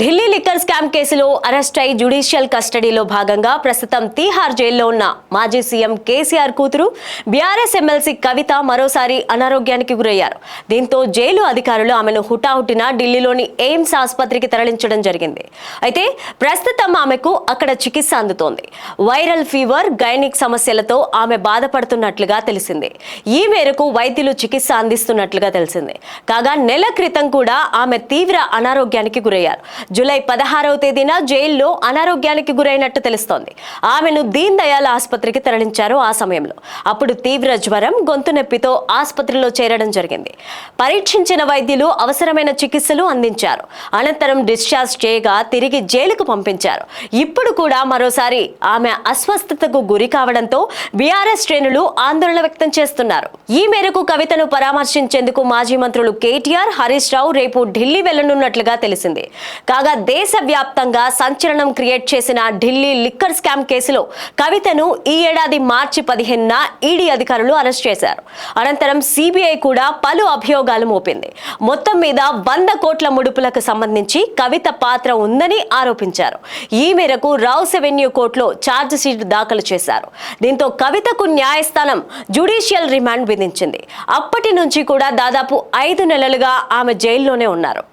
Delhi liquor scam కేసులో arrest అయి judicial కస్టడీలో భాగంగా ప్రస్తుతం తీహార్ జైల్లో ఉన్న మాజీ సీఎం కేసీఆర్ కూతురు బీఆర్ఎస్ ఎమ్మెల్సీ కవిత మరోసారి అనారోగ్యానికి గురయ్యారు. దీంతో జైలు అధికారులు ఆమెను హుటాహుటిన ఢిల్లీలోని ఎయిమ్స్ ఆసుపత్రికి తరలించడం జరిగింది. అయితే ప్రస్తుతం ఆమెకు అక్కడ చికిత్స అందుతోంది. వైరల్ ఫీవర్ గైనిక్ సమస్యలతో ఆమె బాధపడుతున్నట్లుగా తెలిసింది. ఈ మేరకు వైద్యులు చికిత్స అందిస్తున్నట్లుగా తెలిసింది. కాగా నెల క్రితం కూడా ఆమె తీవ్ర అనారోగ్యానికి గురయ్యారు. జూలై పదహారవ తేదీన జైల్లో అనారోగ్యానికి గురైనట్టు తెలుస్తోంది. ఆమెను దీన్ దయాల్ ఆసుపత్రికి తరలించారు ఆ సమయంలో. అప్పుడు తీవ్ర జ్వరం గొంతు నొప్పితో ఆసుపత్రిలో చేరడం జరిగింది. పరీక్షించిన వైద్యులు అవసరమైన చికిత్సలు అందించారు. అనంతరం డిశ్చార్జ్ చేయగా తిరిగి జైలుకు పంపించారు. ఇప్పుడు కూడా మరోసారి ఆమె అస్వస్థతకు గురి కావడంతో బీఆర్ఎస్ శ్రేణులు ఆందోళన వ్యక్తం చేస్తున్నారు. ఈ మేరకు కవితను పరామర్శించేందుకు మాజీ మంత్రులు కేటీఆర్ హరీష్ రావు రేపు ఢిల్లీ వెళ్ళనున్నట్లుగా తెలిసింది. కాగా దేశవ్యాప్తంగా సంచలనం క్రియేట్ చేసిన ఢిల్లీ లిక్కర్ స్కామ్ కేసులో కవితను ఈ ఏడాది మార్చి పదిహేనున ఈడీ అధికారులు అరెస్ట్ చేశారు. అనంతరం సిబిఐ కూడా పలు అభియోగాలు మోపింది. మొత్తం మీద వంద కోట్ల ముడుపులకు సంబంధించి కవిత పాత్ర ఉందని ఆరోపించారు. ఈ మేరకు రౌస్ ఎవెన్యూ కోర్టులో ఛార్జ్ షీట్ దాఖలు చేశారు. దీంతో కవితకు న్యాయస్థానం జ్యుడిషియల్ రిమాండ్ విధించింది. అప్పటి నుంచి కూడా దాదాపు ఐదు నెలలుగా ఆమె జైల్లోనే ఉన్నారు.